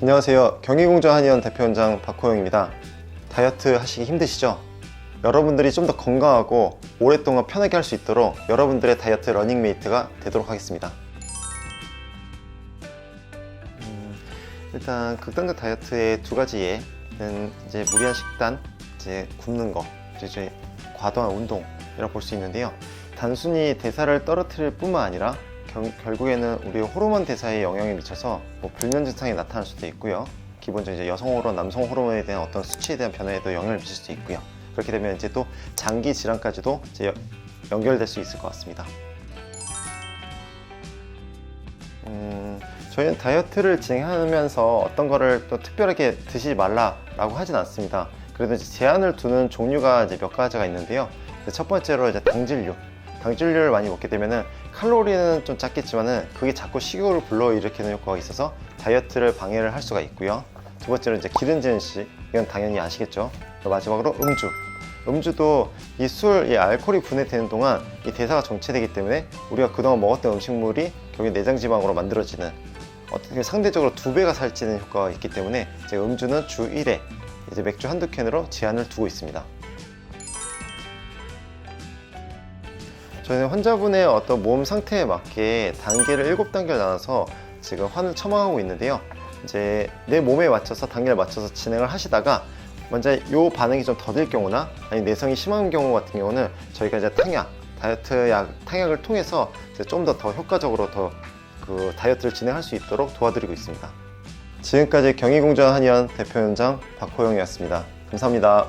안녕하세요. 경희공정 한의원 대표원장 박호영입니다. 다이어트 하시기 힘드시죠? 여러분들이 좀 더 건강하고 오랫동안 편하게 할 수 있도록 여러분들의 다이어트 러닝메이트가 되도록 하겠습니다. 음, 일단 극단적 다이어트의 두 가지 예는 이제 무리한 식단, 이제 굶는 거, 이제 과도한 운동 이라고 볼 수 있는데요. 단순히 대사를 떨어뜨릴 뿐만 아니라 경- 결국에는 우리 호르몬 대사에 영향을 미쳐서 뭐 불면 증상이 나타날 수도 있고요. 기본적으로 이제 여성 호르몬, 남성 호르몬에 대한 어떤 수치에 대한 변화에도 영향을 미칠 수 있고요. 그렇게 되면 이제 또 장기 질환까지도 이제 여- 연결될 수 있을 것 같습니다. 음, 저희는 다이어트를 진행하면서 어떤 거를 또 특별하게 드시지 말라라고 하진 않습니다. 그래도 제한을 두는 종류가 이제 몇 가지가 있는데요. 첫 번째로 이제 당질류. 당질류를 많이 먹게 되면은 칼로리는 좀 작겠지만은 그게 자꾸 식욕을 불러일으키는 효과가 있어서 다이어트를 방해를 할 수가 있고요. 두 번째로 이제 기름진 음식. 이건 당연히 아시겠죠. 마지막으로 음주. 음주도 이 술, 이 알코올이 분해되는 동안 이 대사가 정체되기 때문에 우리가 그동안 먹었던 음식물이 결국 내장 지방으로 만들어지는 어떻게 상대적으로 두 배가 살찌는 효과가 있기 때문에 이제 음주는 주 1회 이제 맥주 한두 캔으로 제한을 두고 있습니다. 저희는 환자분의 어떤 몸 상태에 맞게 단계를 7단계를 나눠서 지금 환을 처방하고 있는데요. 이제 내 몸에 맞춰서 단계를 맞춰서 진행을 하시다가 먼저 요 반응이 좀 더딜 경우나 아니 내성이 심한 경우 같은 경우는 저희가 이제 탕약, 다이어트 약, 탕약을 통해서 좀 더 더 효과적으로 더 그 다이어트를 진행할 수 있도록 도와드리고 있습니다. 지금까지 경희공전 한의원 대표위원장 박호영이었습니다. 감사합니다.